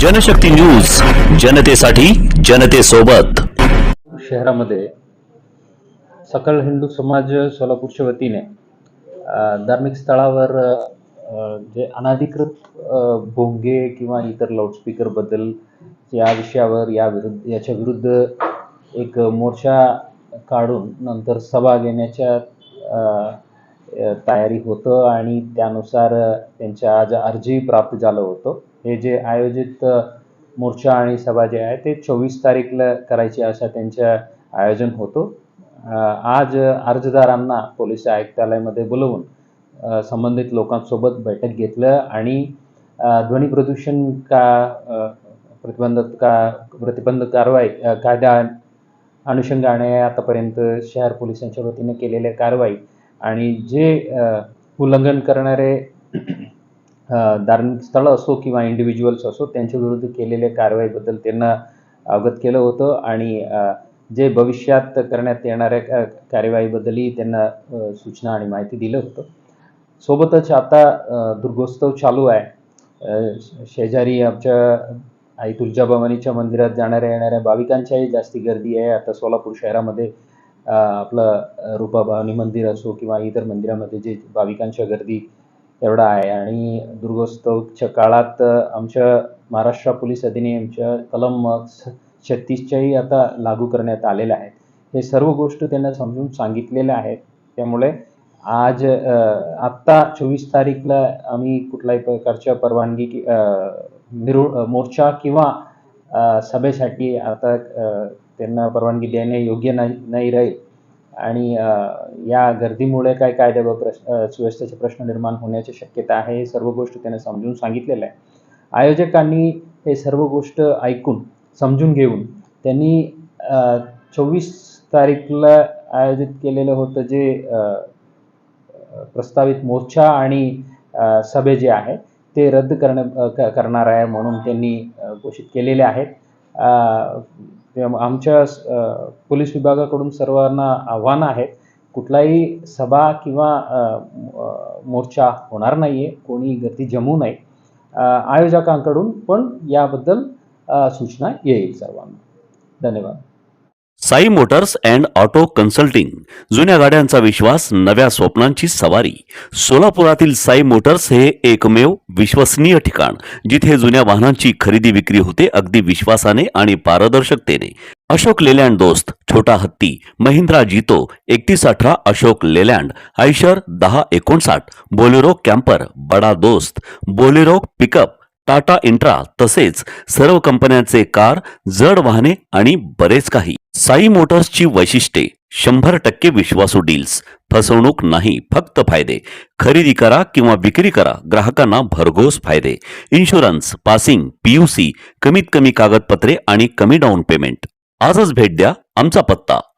Janshakti news जनतेसाठी जनतेसोबत. शहरामध्ये सकल हिंदू समाज सोलापूरच्या वतीने धार्मिक स्थळावर जे अनाधिकृत भोंगे किंवा इतर लाऊडस्पीकरबद्दल या विषयावर या विरुद्ध याच्या विरुद्ध एक मोर्चा काढून नंतर सभा घेण्याच्या तयारी होतं आणि त्यानुसार त्यांच्या आज अर्जी प्राप्त झालं होतं. हे जे आयोजित मोर्चा आणि सभा जे आहे ते चोवीस तारीखला करायची अशा त्यांच्या आयोजन होतो. आज अर्जदारांना पोलीस आयुक्तालयामध्ये बोलवून संबंधित लोकांसोबत बैठक घेतलं आणि ध्वनी प्रदूषण का प्रतिबंध प्रतिबंधक का प्रतिबंध कारवाई कायदा अनुषंगाने आतापर्यंत शहर पोलिसांच्या वतीने केलेल्या कारवाई आणि जे उल्लंघन करणारे धार्मिक स्थळं असो किंवा इंडिव्हिज्युअल्स असो त्यांच्या विरुद्ध केलेल्या कारवाईबद्दल त्यांना अवगत केलं होतं आणि जे भविष्यात करण्यात येणाऱ्या कार्यवाहीबद्दलही त्यांना सूचना आणि माहिती दिलं होतं. सोबतच आता दुर्गोत्सव चालू आहे. शेजारी आमच्या आई तुळजाभवानीच्या मंदिरात जाणाऱ्या येणाऱ्या भाविकांच्याही जास्ती गर्दी आहे. आता सोलापूर शहरामध्ये आपलं रूपाभवानी मंदिर असो किंवा इतर मंदिरामध्ये जे भाविकांच्या गर्दी एवढा आहे. आणि दुर्गोत्सवच्या काळात आमच्या महाराष्ट्र पोलीस अधिनियमच्या कलम छत्तीसच्याही आता लागू करण्यात आलेल्या आहेत. हे सर्व गोष्ट त्यांना समजून सांगितलेल्या आहेत. त्यामुळे आज आत्ता चोवीस तारीखला आम्ही कुठल्याही प्रकारच्या परवानगी की मोर्चा किंवा सभेसाठी आता त्यांना परवानगी देणे योग्य नाही नाही राहील. आणि या गर्दीमुळे काय कायदे व प्रश्न सुव्यवस्थेचे प्रश्न निर्माण होण्याची शक्यता आहे हे सर्व गोष्टी त्याने समजून सांगितलेलं आहे. आयोजकांनी हे सर्व गोष्ट ऐकून समजून घेऊन त्यांनी चोवीस तारीखला आयोजित केलेलं होतं जे प्रस्तावित मोर्चा आणि सभे जे आहे ते रद्द करणं करणार आहे म्हणून त्यांनी घोषित केलेले आहेत. आमच्या पोलीस विभागाकडून सर्वांना आव्हान आहे कुठलाही सभा किंवा मोर्चा होणार नाही आहे कोणी गती जमू नये आयोजकांकडून पण याबद्दल सूचना येईल सर्वांना. धन्यवाद. Sai motors and auto consulting जुन्या गाड्यांचा विश्वास नव्या स्वप्नांची सवारी. सोलापुरातील साई मोटर्स हे एकमेव विश्वसनीय ठिकाण जिथे जुन्या वाहनांची खरेदी विक्री होते अगदी विश्वासाने आणि पारदर्शकतेने. अशोक लेलँड दोस्त छोटा हत्ती महिंद्रा जितो एकतीस अठरा अशोक लेलँड आयशर दहा एकोणसाठ बोलेरो कॅम्पर बडा दोस्त बोलेरो पिकअप टाटा इंट्रा तसेच सर्व कंपन्यांचे कार जड वाहने आणि बरेच काही. साई मोटर्सची वैशिष्ट्ये शंभर टक्के विश्वासू डील्स. फसवणूक नाही फक्त फायदे. खरेदी करा किंवा विक्री करा ग्राहकांना भरघोस फायदे. इन्शुरन्स पासिंग पीयूसी कमीत कमी कागदपत्रे आणि कमी डाऊन पेमेंट आजच भेट द्या आमचा पत्ता.